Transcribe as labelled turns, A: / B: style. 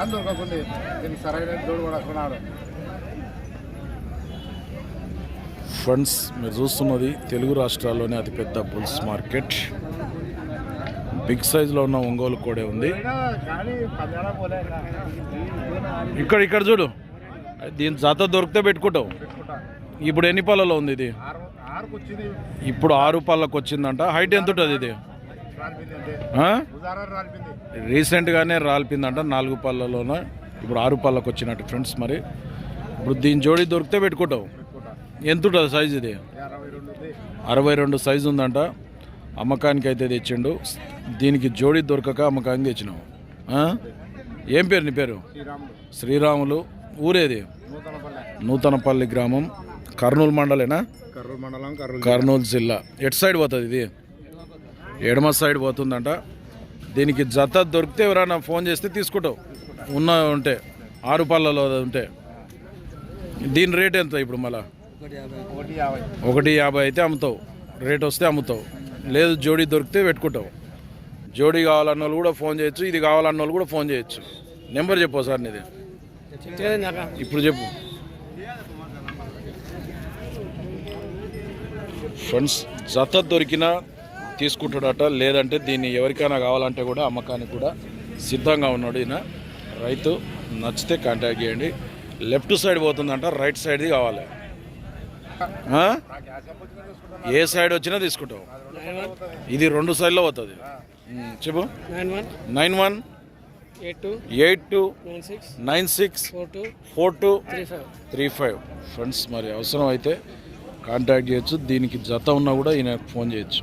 A: అని దొరకకుంది దీనికి సరైన జోడు కూడా
B: ఫ్రెండ్స్ మీరు చూస్తున్నది తెలుగు రాష్ట్రాల్లోనే అతిపెద్ద బుల్స్ మార్కెట్. బిగ్ సైజులో ఉన్న ఒంగోలు కోడే ఉంది. ఇక్కడ ఇక్కడ చూడు. దీని జత దొరికితే పెట్టుకుంటావు
A: పెట్టుకుంటా.
B: ఇప్పుడు ఎన్ని పళ్ళలో ఉంది ఇది? ఇప్పుడు ఆరు పళ్ళకు వచ్చిందంట హైట్ ఎంత ఉంటుంది ఇది? రీసెంట్గానే రాలిపిందంట నాలుగు పళ్ళలోన. ఇప్పుడు ఆరు పళ్ళకు వచ్చినట్టు ఫ్రెండ్స్ మరి. ఇప్పుడు దీని జోడి దొరికితే పెట్టుకుంటావు.
A: పెట్టుకుంటా.
B: ఎంత ఉంటుంది సైజ్ ఇది?
A: అరవై రెండు
B: సైజు ఉందంట. అమ్మకానికి అయితే తెచ్చిండు. దీనికి జోడి దొరకక అమ్మకానికి తెచ్చినావు? ఏం పేరు నీ పేరు? శ్రీరాములు. ఊరేది?
A: నూతనపల్లె.
B: గ్రామం. కర్నూలు మండలేనా?
A: కర్నూలు మండలం కర్నూలు
B: కర్నూలు జిల్లా. ఎటు సైడ్ పోతుంది ఇది? ఎడమ సైడ్ పోతుందంట. దీనికి జత దొరికితే ఎవరైనా ఫోన్ చేస్తే తీసుకుంటావు. ఉన్న ఉంటే ఆరు పళ్ళలో ఉంటే. దీని రేట్ ఎంత ఇప్పుడు మళ్ళా?
A: ఒకటి యాభై
B: ఒకటి యాభై అయితే అమ్ముతావు. రేట్ వస్తే అమ్ముతావు. లేదు జోడీ దొరికితే పెట్టుకుంటావు. జోడీ కావాలన్న వాళ్ళు కూడా ఫోన్ చేయొచ్చు ఇది కావాలన్న వాళ్ళు కూడా ఫోన్ చేయొచ్చు. నెంబర్ చెప్పు సార్ నీది. ఇప్పుడు చెప్పు. ఫ్రెండ్స్ జత దొరికినా తీసుకుంటాడట లేదంటే దీన్ని ఎవరికైనా కావాలంటే కూడా అమ్మకానికి కూడా సిద్ధంగా ఉన్నాడు ఈయన. రైతు నచ్చితే కాంటాక్ట్ చేయండి. లెఫ్ట్ సైడ్ పోతుందంట రైట్ సైడ్ది కావాలి? ఏ సైడ్ వచ్చినా తీసుకుంటావు. ఇది రెండు సైడ్లో పోతుంది. చెప్పు.
C: Nine one. Eight two. Nine six. Four two.
B: Three five. Friends మరి అవసరం అయితే కాంటాక్ట్ చేయొచ్చు. దీనికి జత ఉన్నా కూడా ఈయన ఫోన్ చేయొచ్చు.